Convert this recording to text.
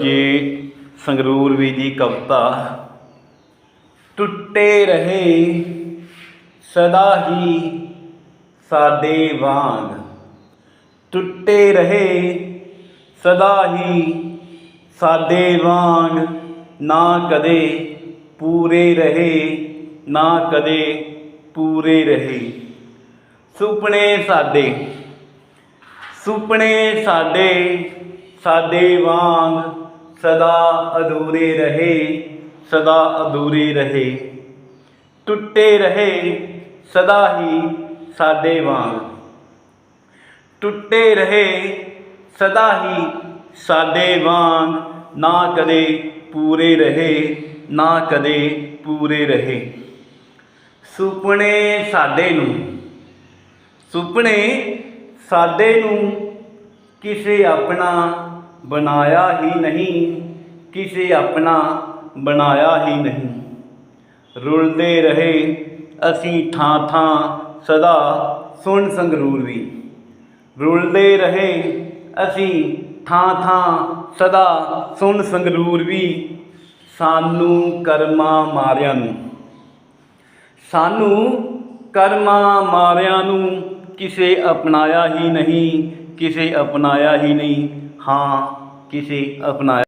ਜੀ, ਸੰਗਰੂਰ ਵੀ ਦੀ ਕਵਿਤਾ, ਟੁੱਟੇ ਰਹੇ ਸਦਾ ਹੀ ਸਾਦੇ ਵਾਂਗ। ਟੁੱਟੇ ਰਹੇ ਸਦਾ ਹੀ ਸਾਦੇ ਵਾਂਗ, ਨਾ ਕਦੇ ਪੂਰੇ ਰਹੇ, ਨਾ ਕਦੇ ਪੂਰੇ ਰਹੇ। ਸੁਪਨੇ ਸਾਦੇ ਸੁਪਨੇ ਸਾਡੇ ਸਾਦੇ ਵਾਂਗ। ਸਦਾ ਅਧੂਰੇ ਰਹੇ, ਸਦਾ ਅਧੂਰੇ ਰਹੇ। ਟੁੱਟੇ ਰਹੇ, ਸਦਾ ਹੀ ਸਾਡੇ ਵਾਂਗ। ਟੁੱਟੇ ਰਹੇ, ਸਦਾ ਹੀ ਸਾਡੇ ਵਾਂਗ। ਨਾ ਕਦੇ ਪੂਰੇ ਰਹੇ, ਨਾ ਕਦੇ ਪੂਰੇ ਰਹੇ। ਸੁਪਨੇ ਸਾਡੇ ਨੂੰ, ਸੁਪਨੇ ਸਾਡੇ ਨੂੰ ਕਿਸੇ ਆਪਣਾ ਬਣਾਇਆ ਹੀ ਨਹੀਂ, ਕਿਸੇ ਆਪਣਾ ਬਣਾਇਆ ਹੀ ਨਹੀਂ। ਰੁਲਦੇ ਰਹੇ ਅਸੀਂ ਥਾਂ ਥਾਂ ਸਦਾ ਸੁਣ ਸੰਗਰੂਰ ਵੀ ਰੁਲਦੇ ਰਹੇ ਅਸੀਂ ਥਾਂ ਥਾਂ ਸਦਾ ਸੁਣ ਸੰਗਰੂਰ ਵੀ ਸਾਨੂੰ ਕਰਮਾ ਮਾਰਿਆਂ ਨੂੰ। ਸਾਨੂੰ ਕਰਮਾ ਮਾਰਿਆਂ ਨੂੰ ਕਿਸੇ ਅਪਣਾਇਆ ਹੀ ਨਹੀਂ। ਕਿਸੇ ਅਪਣਾਇਆ ਹੀ ਨਹੀਂ ਹਾਂ ਕਿਸੇ ਅਪਣਾਇਆ